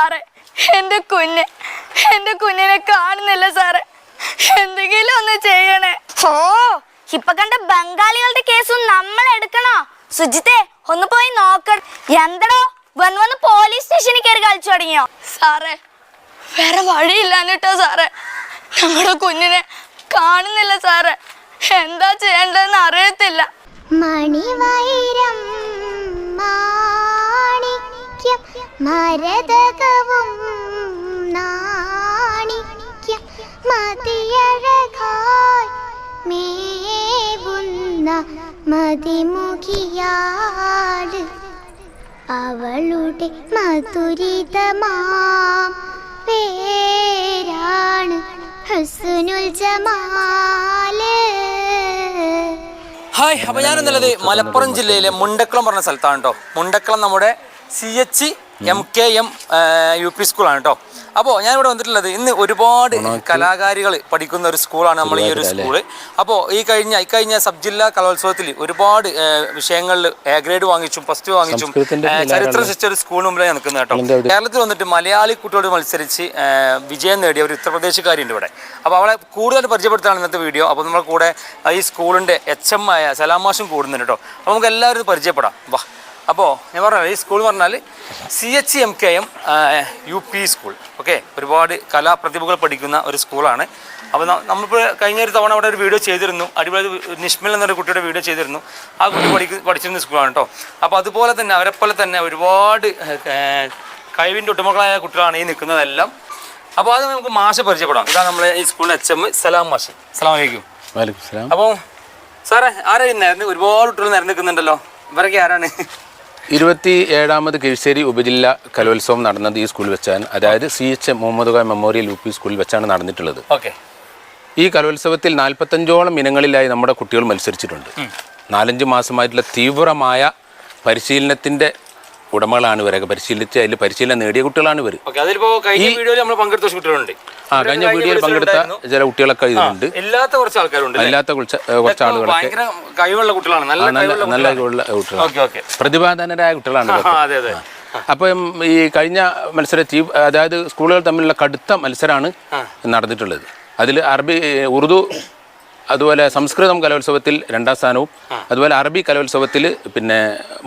സാറേ. എന്റെ കുഞ്ഞ്. എന്റെ കുഞ്ഞിനെ കാണുന്നില്ല സാറേ. എന്തെങ്കിലും ഒന്ന് ചെയ്യണേ. ഓ ഇപ്പൊ കണ്ട ബംഗാളികളുടെ കേസും നമ്മൾ എടുക്കണോ? സുജിത്തെ ഒന്ന് പോയി നോക്കണം എന്തടോ വന്ന് വന്ന് പോലീസ് സ്റ്റേഷനിൽ കയറി കളിച്ചു തുടങ്ങിയോ? സാറേ വേറെ വഴിയില്ലാന്നിട്ടോ സാറേ. നമ്മുടെ കുഞ്ഞിനെ കാണുന്നില്ല സാറേ. എന്താ ചെയ്യേണ്ടതെന്ന് അറിയത്തില്ല. മണിവൈരം മാണിക്യം മരതകവും നാണിക്ക മതിയഴകായി മേവുന്ന മതിമുഖിയാട്. അവളുടെ മധുരിതമാം പേരാണ് ഹസുനുൽ ജമാൽ. ഹായ് അപ്പോൾ ഞാനെന്നുള്ളത് മലപ്പുറം ജില്ലയിലെ മുണ്ടക്കുളം പറഞ്ഞ സ്ഥലത്താണ് കേട്ടോ മുണ്ടക്കുളം നമ്മുടെ C H M K M U P സ്കൂളാണ് കേട്ടോ. അപ്പോൾ ഞാനിവിടെ വന്നിട്ടുള്ളത് ഇന്ന് ഒരുപാട് കലാകാരികൾ പഠിക്കുന്ന ഒരു സ്കൂളാണ് നമ്മൾ ഈ ഒരു സ്കൂൾ. അപ്പോൾ ഈ കഴിഞ്ഞ ഈ കഴിഞ്ഞ സബ് ജില്ലാ കലോത്സവത്തിൽ ഒരുപാട് വിഷയങ്ങളിൽ എ ഗ്രേഡ് വാങ്ങിച്ചും ഫസ്റ്റ് വാങ്ങിച്ചും ചരിത്രം സൃഷ്ടിച്ച ഒരു സ്കൂളിന് മുമ്പിലാണ് നിൽക്കുന്നത് കേട്ടോ. കേരളത്തിൽ വന്നിട്ട് മലയാളി കുട്ടിയോട് മത്സരിച്ച് വിജയം നേടിയ ഒരു ഉത്തർപ്രദേശുകാരിയുണ്ട് ഇവിടെ. അപ്പോൾ അവളെ കൂടുതൽ പരിചയപ്പെടുത്താണ് ഇന്നത്തെ വീഡിയോ. അപ്പോൾ നമ്മുടെ കൂടെ ഈ സ്കൂളിന്റെ എച്ച് എം ആയ സലാമാഷും കൂടുന്നുണ്ട് കേട്ടോ. അപ്പോൾ നമുക്ക് എല്ലാവരും പരിചയപ്പെടാം. വാ. അപ്പോൾ ഞാൻ പറഞ്ഞത് ഈ സ്കൂൾ പറഞ്ഞാൽ C H M K M U P school okay ഒരുപാട് കലാപ്രതിഭകൾ പഠിക്കുന്ന ഒരു സ്കൂളാണ് അപ്പോൾ നമ്മളിപ്പോൾ കഴിഞ്ഞ ഒരു തവണ അവിടെ ഒരു വീഡിയോ ചെയ്തിരുന്നു. അടിപൊളി നിഷ്മൽ എന്നൊരു കുട്ടിയുടെ വീഡിയോ ചെയ്തിരുന്നു. ആ കുട്ടി പഠിക്ക പഠിച്ചിരുന്ന സ്കൂളാണ് കേട്ടോ അപ്പോൾ അതുപോലെ തന്നെ അവരെ പോലെ തന്നെ ഒരുപാട് കഴിവിന്റെ ഉടമകളായ കുട്ടികളാണ് ഈ നിൽക്കുന്നതെല്ലാം. അപ്പോൾ അത് നമുക്ക് മാഷ പരിചയപ്പെടാം. ഇതാണ് നമ്മളെ ഈ സ്കൂളിലെ എച്ച് എം സലാം മാഷ്. സലാം വലൈക്കും അപ്പോൾ സാറേ ആരായിരുന്നു ഒരുപാട് കുട്ടികൾ നിരന്നിക്കുന്നുണ്ടല്ലോ ഇവരൊക്കെ ആരാണ്? ഇരുപത്തി ഏഴാമത് കിഴിശ്ശേരി ഉപജില്ല കലോത്സവം നടന്നത് ഈ സ്കൂളിൽ വെച്ചാണ്. അതായത് C H Muhammad Khan memorial U P സ്കൂളിൽ വെച്ചാണ് നടന്നിട്ടുള്ളത്. ഓക്കെ. ഈ കലോത്സവത്തിൽ നാൽപ്പത്തഞ്ചോളം ഇനങ്ങളിലായി നമ്മുടെ കുട്ടികൾ മത്സരിച്ചിട്ടുണ്ട്. നാലഞ്ച് മാസമായിട്ടുള്ള തീവ്രമായ പരിശീലനത്തിന്റെ ഉടമകളാണ് ഇവരൊക്കെ. പരിശീലിച്ച് അതിൽ പരിശീലനം നേടിയ കുട്ടികളാണ് ഇവർ ആ കഴിഞ്ഞ വീഡിയോയിൽ പങ്കെടുത്ത ചില കുട്ടികളൊക്കെ ഇതിലുണ്ട്. ഇല്ലാത്ത കുറച്ച് ആൾക്കാരുണ്ട് അല്ലാത്ത കുറച്ച് കുറച്ച് ആളുകളൊക്കെ ഭയങ്കര കഴിവുള്ള കുട്ടികളാണ്. നല്ല നല്ല കഴിവുള്ള കുട്ടികളാണ്. പ്രതിഭാധനരായ കുട്ടികളാണ് അപ്പം ഈ കഴിഞ്ഞ മത്സര ടീം അതായത് സ്കൂളുകൾ തമ്മിലുള്ള കടുത്ത മത്സരമാണ് നടന്നിട്ടുള്ളത്. അതിൽ അറബി ഉറുദു അതുപോലെ സംസ്കൃതം കലോത്സവത്തിൽ രണ്ടാം സ്ഥാനവും അതുപോലെ അറബി കലോത്സവത്തിൽ പിന്നെ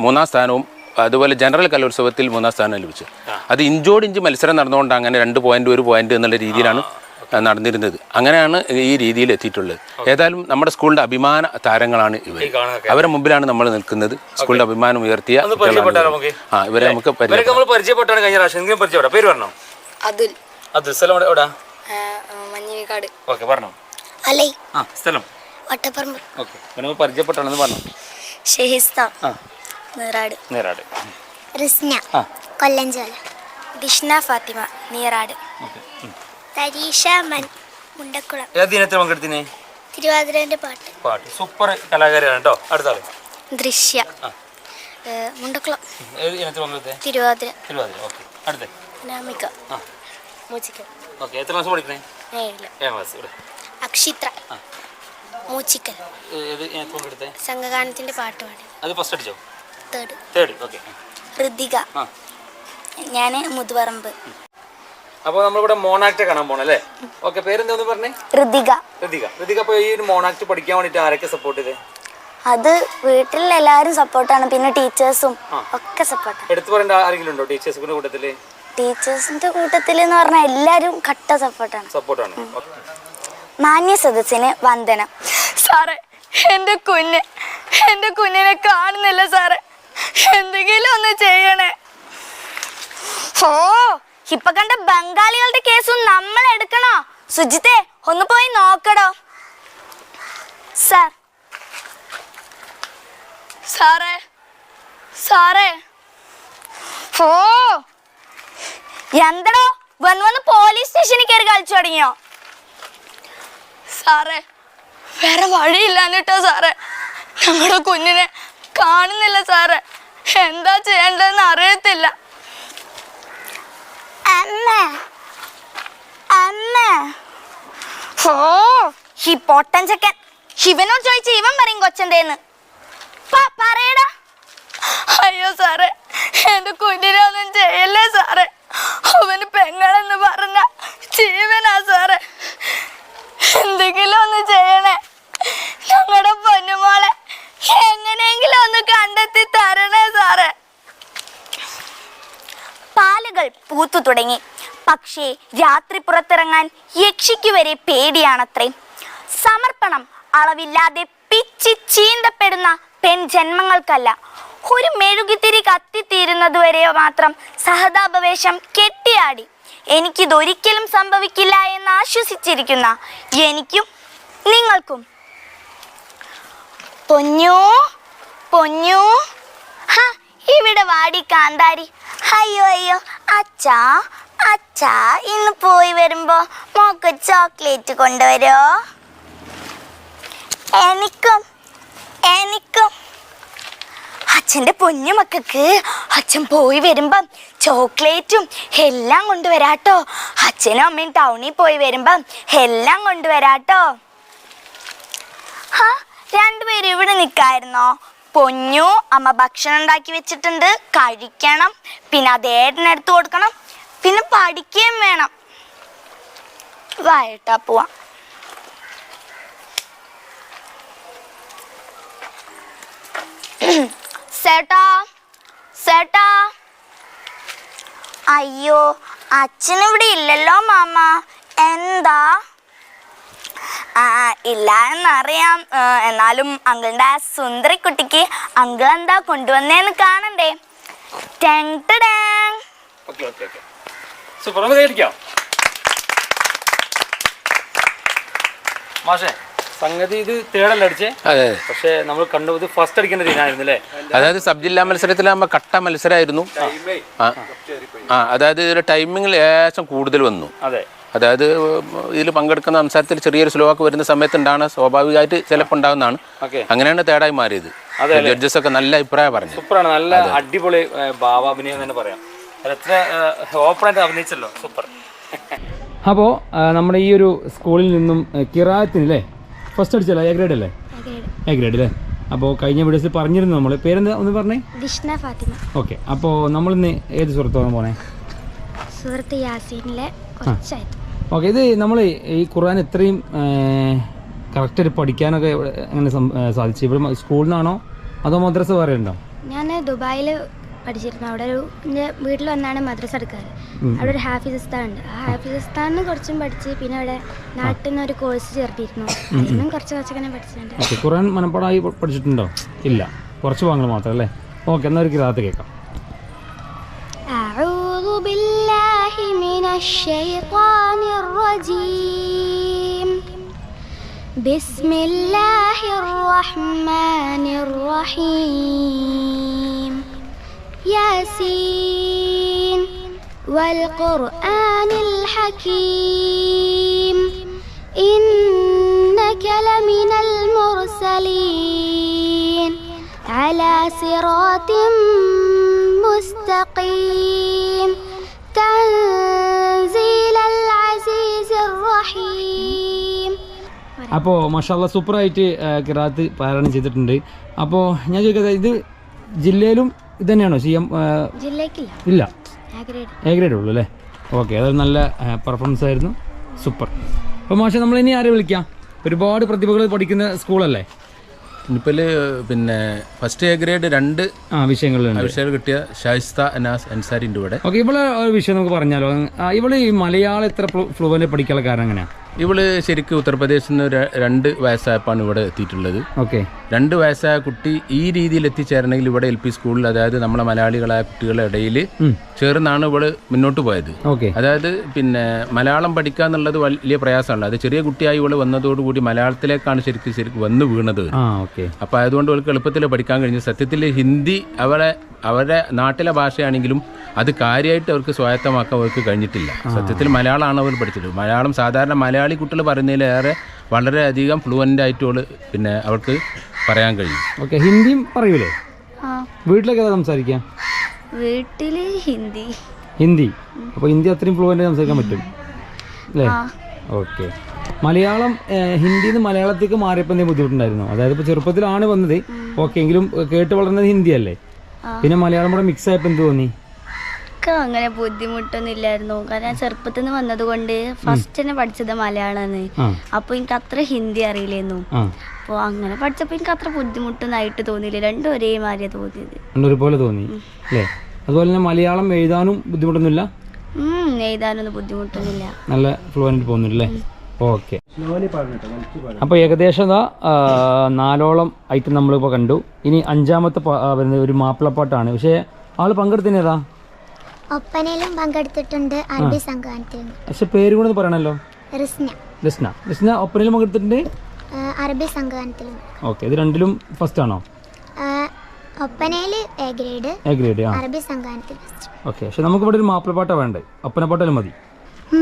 മൂന്നാം സ്ഥാനവും അതുപോലെ ജനറൽ കലോത്സവത്തിൽ മൂന്നാം സ്ഥാനം ലഭിച്ചു. അത് ഇഞ്ചോട് ഇഞ്ച് മത്സരം നടന്നുകൊണ്ട് അങ്ങനെ രണ്ട് പോയിന്റ് ഒരു പോയിന്റ് എന്നുള്ള രീതിയിലാണ് നടന്നിരുന്നത്. അങ്ങനെയാണ് ഈ രീതിയിൽ എത്തിയിട്ടുള്ളത്. ഏതായാലും നമ്മുടെ സ്കൂളിന്റെ അഭിമാന താരങ്ങളാണ് ഇവർ അവരെ. മുമ്പിലാണ് നമ്മൾ നിൽക്കുന്നത്. സ്കൂളിന്റെ അഭിമാനം ഉയർത്തിയ? ആ ഇവരെ നമുക്ക് ഇവരൊക്കെ പരിചയപ്പെടാം നമ്മൾ പരിചയപ്പെട്ടാണ് കഴിഞ്ഞ പ്രാവശ്യം. പരിചയപ്പെടാം? പേര് പറഞ്ഞോ? അതിൽ. അത് സ്ഥലം എവിടെ- ഓക്കെ പറഞ്ഞോ. ആ സ്ഥലം. വട്ടപ്പറമ്പ്. ഓക്കെ. നമ്മൾ പരിചയപ്പെട്ടാണെന്ന് പറഞ്ഞു? ഷെഹിസ്ത. ആ. നീറാട്. നേരാട് റിസ്ന കൊല്ലഞ്ചോല. ദിഷ്ണ ഫാത്തിമ നീറാട്. തരീഷ മൻ മുണ്ടക്കുളം. ഏത് ദിനത്തിൽ പങ്കെടുത്തിനെ? തിരുവാതിരന്റെ പാട്ട്. പാട്ട്. സൂപ്പർ കലാകാരിയാണ് കേട്ടോ. അടുത്ത ആൾ. ദൃശ്യ. മുണ്ടക്കുളം. തിരുവാതിര. തിരുവാതിര. ഓക്കെ. അടുത്ത. നാമിക ആ. മൂച്ചിക്കൽ. ഓക്കെ. എത്ര ക്ലാസ് പഠിക്കണേ? നേരില്ല ഏഴാം ക്ലാസ്. ഇവിടെ. അക്ഷിത്ര. മൂച്ചിക്കൽ. സംഘഗാനത്തിന്റെ പാട്ട് പാടി. അത് ഫസ്റ്റ് അടിച്ചോ? തേർഡ് തേർഡ് ഓക്കെ ഋതിക ഞാൻ മുതുപറമ്പ്. അപ്പോൾ നമ്മളിവിടെ മോണാക്ട് കാണാൻ പോണം അല്ലേ? ഓക്കെ പേരെന്തോന്ന് പറഞ്ഞേ? ഋതിക ഋതിക ഋതിക അപ്പോൾ ഈ ഒരു മോണാക്ട് പഠിക്കാൻ വേണ്ടിയിട്ട് ആരൊക്കെ സപ്പോർട്ട് ചെയ്തേ? അത് വീട്ടിൽ എല്ലാവരും സപ്പോർട്ടാണ് പിന്നെ ടീച്ചേഴ്സും ഒക്കെ സപ്പോർട്ടാണ് എടുത്തു പറയേണ്ട ആരെങ്കിലും ഉണ്ടോ ടീച്ചേഴ്സിന്റെ കൂട്ടത്തിൽ? ടീച്ചേഴ്സിന്റെ കൂട്ടത്തിൽ എന്ന് പറഞ്ഞാൽ എല്ലാവരും കട്ട സപ്പോർട്ടാണ് സപ്പോർട്ടാണ് മാന്യ സദസ്സിന് വന്ദനം. സാറേ എന്റെ കുഞ്ഞ് എന്റെ കുഞ്ഞിനെ കാണുന്നില്ല സാറേ. എന്തെങ്കിലും ഒന്ന് ചെയ്യണേ. ഓ ഇപ്പൊ കണ്ട ബംഗാളികളുടെ കേസും നമ്മൾ എടുക്കണോ? സുജിത്തെ ഒന്ന് പോയി നോക്കടോ. സാർ. സാറേ സാറേ. ഓ എന്തടോ? വന്ന് വന്ന് പോലീസ് സ്റ്റേഷനിൽ കയറി കളിച്ചു തുടങ്ങിയോ? സാറേ വേറെ വഴിയില്ലാഞ്ഞിട്ടോ സാറേ. നമ്മുടെ കുഞ്ഞിനെ കാണുന്നില്ല സാറേ. എന്താ ചെയ്യേണ്ടതെന്ന് അറിയത്തില്ല. അമ്മ. അമ്മ. ഓ ഈ പൊട്ടൻ ചെക്കൻ. ശിവനോട് ചോദിച്ച ഇവൻ പറയും കൊച്ചന്തേന്ന്. പറയടാ. അയ്യോ സാറേ എന്റെ കുഞ്ഞിനെ ഒന്നും ചെയ്യല്ലേ സാറേ. അവന് പെങ്ങളെന്ന് പറഞ്ഞ ജീവനാ സാറേ. എന്തെങ്കിലും പൂത്തു തുടങ്ങി. പക്ഷേ രാത്രി പുറത്തിറങ്ങാൻ യക്ഷിക്ക് വരെ പേടിയാണത്രേ. സമർപ്പണം അളവില്ലാതെ പിച്ചി ചീന്തപ്പെടുന്ന പെൺ ജന്മങ്ങൾക്കല്ല. ഒരു മെഴുകുതിരി കത്തിത്തീരുന്നതുവരെ മാത്രം സഹതാപവേശം കെട്ടിയാടി. എനിക്കിതൊരിക്കലും സംഭവിക്കില്ല എന്ന് ആശ്വസിച്ചിരിക്കുന്ന എനിക്കും നിങ്ങൾക്കും. പൊന്നു പൊന്നു. ഹ ഇവിടെ വാടി കാന്താരി. അയ്യോ അയ്യോ അച്ഛാ അച്ഛാ ഇന്ന് പോയി വരുമ്പോ മോക്ക് ചോക്ലേറ്റ് കൊണ്ടുവരോ? എനിക്കും എനിക്കും. അച്ഛന്റെ പൊന്നുമക്കൾക്ക് അച്ഛൻ പോയി വരുമ്പം ചോക്ലേറ്റും എല്ലാം കൊണ്ടുവരാട്ടോ. അച്ഛനും അമ്മയും ടൗണിൽ പോയി വരുമ്പം എല്ലാം കൊണ്ടുവരാട്ടോ. രണ്ടുപേരും ഇവിടെ നിൽക്കായിരുന്നോ? പൊന്നു. അമ്മ ഭക്ഷണം ഉണ്ടാക്കി വെച്ചിട്ടുണ്ട്. കഴിക്കണം. പിന്നെ അത് ഏട്ടനെടുത്ത് കൊടുക്കണം. പിന്നെ പഠിക്കുകയും വേണം. വായട്ടാ പോവാ. സേട്ടാ സേട്ടാ. അയ്യോ അച്ഛനിവിടെ ഇല്ലല്ലോ മാമ. എന്താ? ഇല്ല എന്നറിയാം എന്നാലും അങ്കിളിന്റെ ആ സുന്ദരി കുട്ടിക്ക് അങ്കിൾ എന്താ കൊണ്ടുവന്നേന്ന് കാണണ്ടേ സൂപ്പർ മാഷേ സംഗതി ഇത് തേടല്ല അടിച്ചേ? അതെ. പക്ഷേ നമ്മൾ കണ്ടു ഇത് ഫസ്റ്റ് അടിക്കേണ്ട തീനായിരുന്നു അല്ലേ? അതായത് സബ് ജില്ലാ മത്സരത്തിലാകുമ്പോൾ കട്ട മത്സരമായിരുന്നു ആ. ആ. അതായത് ഇതിന്റെ ടൈമിംഗ് ലേശം കൂടുതൽ വന്നു. അതെ. അതായത് ഇതിൽ പങ്കെടുക്കുന്ന സംസാരത്തിൽ ചെറിയൊരു സ്ലോവാക്ക് വരുന്ന സമയത്തുണ്ടാണ് സ്വാഭാവികമായിട്ട് ചിലപ്പോൾ ഉണ്ടാകുന്നതാണ് അങ്ങനെയാണ് തേടായി മാറിയത്. ജഡ്ജസ് ഒക്കെ നല്ല അഭിപ്രായം പറഞ്ഞു സൂപ്പറാണ്. നല്ല അടിപൊളി ഭാവാഭിനയം തന്നെ പറയാം. ഓപ്പണായിട്ട് അഭിനയിച്ചല്ലോ. സൂപ്പർ. അപ്പോൾ നമ്മുടെ ഈ ഒരു സ്കൂളിൽ നിന്നും കിറാത്തിന് അല്ലേ? ഫസ്റ്റ് അടിച്ചല്ലേ? എ ഗ്രേഡ് അല്ലേ? എ ഗ്രേഡ് അല്ലേ അപ്പോൾ കഴിഞ്ഞ വീഡിയോസിൽ പറഞ്ഞിരുന്നു നമ്മൾ പേരെന്താ? ഒന്ന് പറഞ്ഞേ. ദിഷ്ണ ഫാത്തിമ. ഓക്കെ അപ്പോൾ നമ്മളിന്ന് ഏത് സുഹൃത്താണ് പോണേ? സുഹൃത്ത് യാസീനിലെ ഓക്കെ ഇത് നമ്മൾ ഈ ഖുർആൻ ഇത്രയും കറക്റ്റായിട്ട് പഠിക്കാനൊക്കെ അങ്ങനെ സാധിച്ചു? ഇവിടെ സ്കൂളിൽ നിന്നാണോ? അതോ മദ്രസ വേറെ ഉണ്ടോ? ഞാൻ ദുബായിൽ പഠിച്ചിരുന്നു അവിടെ ഒരു എൻ്റെ വീട്ടിൽ വന്നാണ് മദ്രസ എടുക്കാറ് അവിടെ ഒരു ഹാഫിസിസ്ഥാൻ ഉണ്ട് ആ ഹാഫിസിസ്ഥാനിന്ന് കുറച്ചും പഠിച്ച് പിന്നെ അവിടെ നാട്ടിൽ നിന്ന് ഒരു കോഴ്സ് ചേർത്തിരുന്നു അതിനും കുറച്ച് കുറച്ചൊക്കെ ഞാൻ പഠിച്ചിട്ടുണ്ട് ഓക്കെ ഖുർആൻ മനപ്പാടായി പ- പഠിച്ചിട്ടുണ്ടോ ഇല്ല കുറച്ച് ഭാഗങ്ങൾ മാത്രം അല്ലേ ഓക്കെ എന്നാൽ ഒരു കിറാത്ത് കേൾക്കാം أعوذ بالله من الشيطان الرجيم بسم الله الرحمن الرحيم ياسين والقرآن الحكيم إنك لمن المرسلين على صراط مستقيم تنزيل العزيز الرحيم അപ്പോൾ മഷാല്ല സൂപ്പറായിട്ട് കിറാത്ത് പാരായണം ചെയ്തിട്ടുണ്ട് അപ്പോൾ ഞാൻ ചോദിക്കട്ടെ ഇത് ജില്ലയിലും ഇത് തന്നെയാണോ സി എം ഇല്ല? എ ഗ്രേഡ് ഉള്ളൂ അല്ലേ? ഓക്കെ അതൊരു നല്ല പെർഫോമൻസ് ആയിരുന്നു. സൂപ്പർ അപ്പോൾ മാഷെ നമ്മൾ ഇനി ആരെ വിളിക്കാം? ഒരുപാട് പ്രതിഭകൾ പഠിക്കുന്ന സ്കൂളല്ലേ? ഇനിയിപ്പോൾ പിന്നെ ഫസ്റ്റ് എ ഗ്രേഡ് രണ്ട് ആ വിഷയങ്ങളിലുണ്ട്. വിഷയങ്ങൾ കിട്ടിയ ഷൈസ്ത അനാസ് അൻസാരിന്റെ കൂടെ. ഓക്കെ ഇവളെ ഒരു വിഷയം നമുക്ക് പറഞ്ഞാലോ? ഇവൾ ഈ മലയാളം എത്ര ഫ്ലുവന്റ് പഠിക്കാനുള്ള കാരണം എങ്ങനെയാ? ഇവൾ ശരിക്കും ഉത്തർപ്രദേശിൽ നിന്ന് രണ്ട് വയസ്സായപ്പാണ് ഇവിടെ എത്തിയിട്ടുള്ളത്. ഓക്കെ. രണ്ട് വയസ്സായ കുട്ടി ഈ രീതിയിൽ എത്തിച്ചേരണമെങ്കിൽ ഇവിടെ എൽ പി സ്കൂളിൽ അതായത് നമ്മളെ മലയാളികളായ കുട്ടികളുടെ ഇടയിൽ ചേർന്നാണ് ഇവൾ മുന്നോട്ട് പോയത്. ഓക്കെ. അതായത് പിന്നെ മലയാളം പഠിക്കുക എന്നുള്ളത് വലിയ പ്രയാസമല്ല. അത് ചെറിയ കുട്ടിയായി ഇവൾ വന്നതോടുകൂടി മലയാളത്തിലേക്കാണ് ശരിക്കും ശരിക്കും വന്നു വീണത്. അപ്പോൾ അതുകൊണ്ട് അവൾക്ക് എളുപ്പത്തിൽ പഠിക്കാൻ കഴിഞ്ഞു. സത്യത്തിൽ ഹിന്ദി അവരെ അവരുടെ നാട്ടിലെ ഭാഷയാണെങ്കിലും അത് കാര്യമായിട്ട് അവർക്ക് സ്വായത്തമാക്കാൻ അവർക്ക് കഴിഞ്ഞിട്ടില്ല. സത്യത്തിൽ മലയാളമാണ് അവർ പഠിച്ചത്. മലയാളം സാധാരണ മലയാളി കുട്ടികൾ പറയുന്നതിലേറെ വളരെയധികം ഫ്ലുവന്റ് ആയിട്ടുള്ള പിന്നെ അവൾക്ക് പറയാൻ കഴിയും. ഓക്കെ ഹിന്ദിയും പറയൂലേ? ആ. വീട്ടിലൊക്കെ ഏതാ സംസാരിക്കാം? വീട്ടിൽ ഹിന്ദി. ഹിന്ദി? അപ്പോൾ ഹിന്ദി അത്രയും ഫ്ലുവന്റ് സംസാരിക്കാൻ പറ്റും. അല്ലേ? ഓക്കെ. മലയാളം ഹിന്ദിയിൽ നിന്ന് മലയാളത്തേക്ക് മാറിയപ്പോൾ എന്തെങ്കിലും ബുദ്ധിമുട്ടുണ്ടായിരുന്നു? അതായത് ഇപ്പോൾ ചെറുപ്പത്തിലാണ് വന്നത്. ഓക്കെ എങ്കിലും കേട്ട് വളർന്നത് ഹിന്ദി അല്ലേ? പിന്നെ മലയാളം കൂടെ മിക്സ് ആയപ്പോൾ എന്ത് തോന്നി? എനിക്ക് അങ്ങനെ ബുദ്ധിമുട്ടൊന്നും ഇല്ലായിരുന്നു കാരണം ഞാൻ ചെറുപ്പത്തിൽ നിന്ന് വന്നത് കൊണ്ട് ഫസ്റ്റ് തന്നെ പഠിച്ചത് മലയാളമാണ് അപ്പൊ അപ്പോൾ എനിക്ക് അത്ര ഹിന്ദി അറിയില്ലായിരുന്നു. അപ്പോൾ അങ്ങനെ പഠിച്ചപ്പോൾ എനിക്ക് അത്ര ബുദ്ധിമുട്ടൊന്നും ആയിട്ട് തോന്നിയില്ല. രണ്ടും ഒരേ മാതിരി തോന്നിയത്. രണ്ടും ഒരുപോലെ തോന്നി. അല്ലേ? അതുപോലെ തന്നെ മലയാളം എഴുതാനും ബുദ്ധിമുട്ടൊന്നുമില്ല? ഉം, എഴുതാനൊന്നും ബുദ്ധിമുട്ടൊന്നുമില്ല. നല്ല ഫ്ലുവന്റ് പോകുന്നില്ലേ ഓക്കെ. അപ്പോൾ ഏകദേശം നാലോളം ഐറ്റം നമ്മളിപ്പോൾ കണ്ടു. ഇനി അഞ്ചാമത്തെ വരുന്നത് ഒരു മാപ്പിളപ്പാട്ടാണ്. പക്ഷേ ആൾ പങ്കെടുത്തിനേതാ? ഒപ്പനയിലും പങ്കെടുത്തിട്ടുണ്ട് അറബി സംഘാനത്തിലും പക്ഷെ പേര് കൂടെ പറയണല്ലോ റിസ്ന. റിസ്ന. ഒപ്പനയിലും പങ്കെടുത്തിട്ടുണ്ട്? അറബി സംഘാനത്തിലും ഓക്കെ ഇത് രണ്ടിലും ഫസ്റ്റ് ആണോ? ഒപ്പനയിൽ എ ഗ്രേഡ് എ ഗ്രേഡ് അറബി ഓക്കെ പക്ഷെ നമുക്ക് ഇവിടെ ഒരു മാപ്പിളപ്പാട്ടാണ് ഒപ്പന മതി.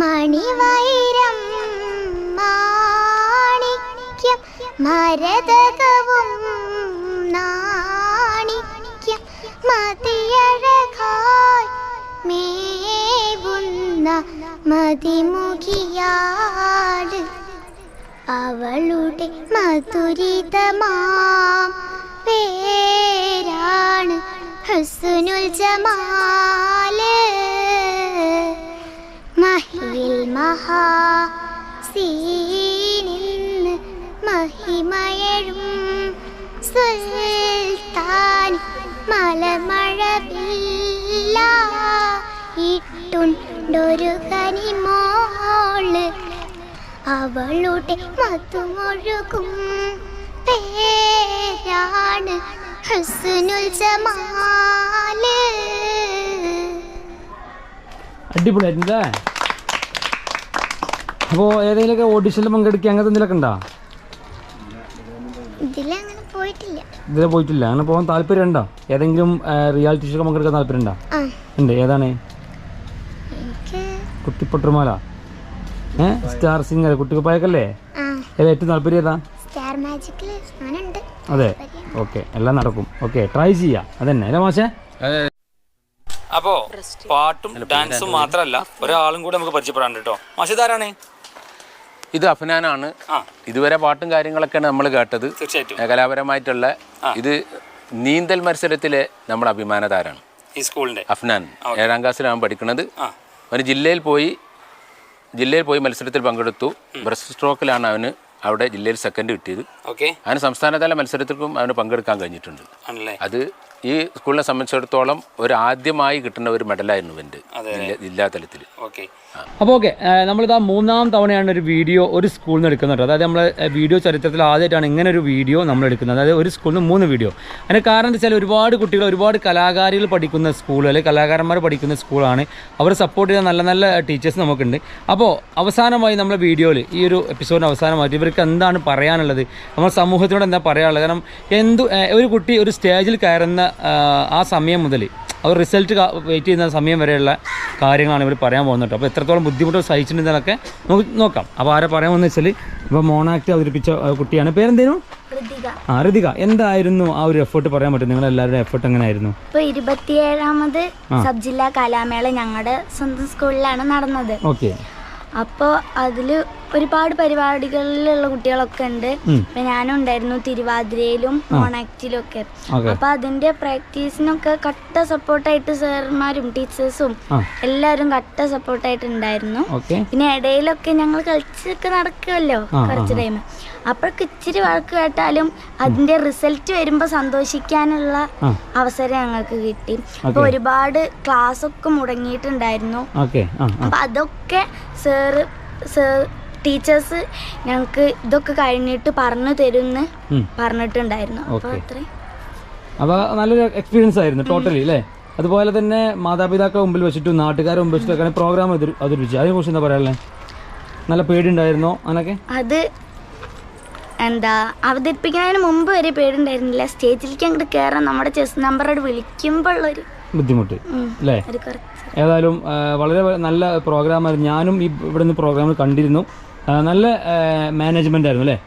മണിവൈരം മാണിക്യം മരതകവും നാണിക്യം മതിയഴകായി മതിമുഖിയാട് അവളുടെ മധുരിതമാം പേരാണ് ഹസുനുൽ ജമാൽ. മഹിയിൽ സീനിൽ മഹിമയഴും സുൽത്താൻ മലമഴവില്ല ഇട്ടുണ്ടൊരു കനിമോൾ അവളുടെ മതമൊഴുകും പേരാണ് ഹസ്നുൽ ജമാൽ. അടിപൊളിയായിരുന്നല്ലേ അപ്പോൾ ഏതെങ്കിലുമൊക്കെ ഓഡിഷനിൽ പങ്കെടുക്കുക അങ്ങനത്തെ എന്തെങ്കിലുമൊക്കെ ഉണ്ടോ? ഇതിലങ്ങനെ പോയിട്ടില്ല. ഇതിൽ പോയിട്ടില്ല. അങ്ങനെ പോകാൻ താല്പര്യം ഉണ്ടോ ഏതെങ്കിലും റിയാലിറ്റി ഷോ പങ്കെടുക്കാൻ താല്പര്യം ഉണ്ടോ ഉണ്ട്. ഏതാണ്? കുട്ടിപ്പൊട്ടുമാല. ഏ? സ്റ്റാർ സിംഗർ കുട്ടിക്കുപ്പായക്കല്ലേ ഏതാ ഏറ്റവും താല്പര്യം ഏതാ? സ്റ്റാർ മാജിക്കിൽ ഞാനുണ്ട്. അതെ. ഓക്കെ എല്ലാം നടക്കും. ഓക്കെ ട്രൈ ചെയ്യാം. അതന്നെ അല്ലേ മാഷേ? അപ്പോ പാട്ടും ഡാൻസും മാത്രമല്ല ഒരാളും കൂടെ നമുക്ക് പരിചയപ്പെടാണ്ട് കേട്ടോ. മാഷിതാരാണ് ഇത് അഫ്നാനാണ്. ഇതുവരെ പാട്ടും കാര്യങ്ങളൊക്കെയാണ് നമ്മൾ കേട്ടത്. തീർച്ചയായിട്ടും. കലാപരമായിട്ടുള്ള ഇത് നീന്തൽ മത്സരത്തിലെ നമ്മുടെ അഭിമാന താരാണ് ഈ സ്കൂളിന്റെ. അഫ്നാൻ. ഏഴാം ക്ലാസ്സിലാണ് പഠിക്കുന്നത് ആ. അവന് ജില്ലയിൽ പോയി ജില്ലയിൽ പോയി മത്സരത്തിൽ പങ്കെടുത്തു. ബ്രസ്റ്റ് സ്ട്രോക്കിലാണ് അവന് അവിടെ ജില്ലയിൽ സെക്കൻഡ് കിട്ടിയത്. ഓക്കെ അവന് സംസ്ഥാനതല മത്സരത്തിലും അവന് പങ്കെടുക്കാൻ കഴിഞ്ഞിട്ടുണ്ട്. അത് ഈ സ്കൂളിനെ സംബന്ധിച്ചിടത്തോളം ഒരു ആദ്യമായി കിട്ടുന്ന ഒരു മെഡലായിരുന്നു എന്റെ ജില്ലാ തലത്തിൽ. ഓക്കെ. അപ്പോൾ ഓക്കെ നമ്മളിതാ മൂന്നാം തവണയാണ് ഒരു വീഡിയോ ഒരു സ്കൂളിൽ നിന്ന് എടുക്കുന്നത് അതായത് നമ്മൾ വീഡിയോ ചരിത്രത്തിൽ ആദ്യമായിട്ടാണ് ഇങ്ങനെ ഒരു വീഡിയോ നമ്മൾ എടുക്കുന്നത്. അതായത് ഒരു സ്കൂളിൽ നിന്ന് മൂന്ന് വീഡിയോ. അതിന് കാരണം എന്താ വെച്ചാൽ ഒരുപാട് കുട്ടികൾ ഒരുപാട് കലാകാരികൾ പഠിക്കുന്ന സ്കൂൾ അല്ലെങ്കിൽ കലാകാരന്മാർ പഠിക്കുന്ന സ്കൂളാണ്. അവർ സപ്പോർട്ട് ചെയ്യുന്ന നല്ല നല്ല ടീച്ചേഴ്സ് നമുക്കുണ്ട്. അപ്പോൾ അവസാനമായി നമ്മൾ വീഡിയോയിൽ ഈ ഒരു എപ്പിസോഡിന് അവസാനമായിട്ട് ഇവർക്ക് എന്താണ് പറയാനുള്ളത്? നമ്മൾ സമൂഹത്തിനോട് എന്താ പറയാനുള്ളത്? കാരണം എന്തു ഒരു കുട്ടി ഒരു സ്റ്റേജിൽ കയറുന്ന ആ, സമയം മുതൽ അവർ റിസൾട്ട് വെയിറ്റ് ചെയ്യുന്ന സമയം വരെയുള്ള കാര്യങ്ങളാണ് ഇവർ പറയാൻ പോകുന്നത് അപ്പോൾ എത്രത്തോളം ബുദ്ധിമുട്ട് സഹിച്ചിട്ടുണ്ടെന്നൊക്കെ നമുക്ക് നോക്കാം. അപ്പോൾ ആരെ പറയാമെന്ന് വെച്ചാൽ ഇപ്പോൾ മോണാക്ട് അവതരിപ്പിച്ച കുട്ടിയാണ്. പേരെന്തേനു? ആ ഋതിക. എന്തായിരുന്നു ആ ഒരു എഫേർട്ട് പറയാൻ പറ്റും? നിങ്ങൾ എല്ലാവരുടെ എഫേർട്ട് എങ്ങനെയായിരുന്നു? ഇപ്പോൾ ഇരുപത്തിയേഴാമത് സബ് ജില്ലാ കലാമേള ഞങ്ങളുടെ സ്വന്തം സ്കൂളിലാണ് നടന്നത്. ഓക്കെ. അപ്പോൾ അതിൽ ഒരുപാട് പരിപാടികളിലുള്ള കുട്ടികളൊക്കെ ഉണ്ട്. ഇപ്പൊ ഞാനും ഉണ്ടായിരുന്നു തിരുവാതിരയിലും മോണാക്റ്റിലും ഒക്കെ അപ്പൊ അതിന്റെ പ്രാക്ടീസിനൊക്കെ കട്ട സപ്പോർട്ടായിട്ട് സാർമാരും ടീച്ചേഴ്സും എല്ലാരും എല്ലാവരും കട്ട സപ്പോർട്ടായിട്ട് ഉണ്ടായിരുന്നു പിന്നെ ഇടയിലൊക്കെ ഞങ്ങൾ കളിച്ചൊക്കെ നടക്കുമല്ലോ കുറച്ച് ടൈം അപ്പോഴൊക്കെ ഇച്ചിരി വഴക്ക് കേട്ടാലും അതിന്റെ റിസൾട്ട് വരുമ്പോൾ സന്തോഷിക്കാനുള്ള അവസരം ഞങ്ങൾക്ക് കിട്ടി. അപ്പൊ ഒരുപാട് ക്ലാസ് ഒക്കെ മുടങ്ങിയിട്ടുണ്ടായിരുന്നു അപ്പൊ അതൊക്കെ സാറ് സാർ ടീച്ചേഴ്സ് ഞങ്ങൾക്ക് ഇതൊക്കെ കഴിഞ്ഞിട്ട് പറഞ്ഞു തരുമെന്ന്. പറഞ്ഞിട്ടുണ്ടായിരുന്നു. അപ്പൊ ഓക്കേ. അത്രയും അപ്പോൾ നല്ലൊരു എക്സ്പീരിയൻസ് ആയിരുന്നു ടോട്ടലി അല്ലേ അതുപോലെ തന്നെ മാതാപിതാക്കളെ മുമ്പിൽ വെച്ചിട്ടും നാട്ടുകാരെ മുമ്പിൽ വെച്ചിട്ടൊക്കെ പ്രോഗ്രാം അവതരിപ്പിച്ചു അതിനെക്കുറിച്ച് എന്താ പറയാനുള്ളത് നല്ല പേടിയുണ്ടായിരുന്നോ അങ്ങനൊക്കെ അത് എന്താ അവതരിപ്പിക്കുന്നതിന് മുമ്പ് വരെ പേടിണ്ടായിരുന്നില്ല സ്റ്റേജിലേക്ക് അങ്ങോട്ട് കയറാൻ നമ്മുടെ ചെസ് നമ്പറോട് വിളിക്കുമ്പോൾ ഉള്ളൊരു ബുദ്ധിമുട്ട്. അല്ലേ അത് കുറച്ച് ഏതായാലും വളരെ നല്ല പ്രോഗ്രാമായിരുന്നു. ഞാനും ഈ ഇവിടുന്ന് പ്രോഗ്രാമിൽ കണ്ടിരുന്നു. നല്ല മാനേജ്മെന്റ് ആയിരുന്നു അല്ലേ?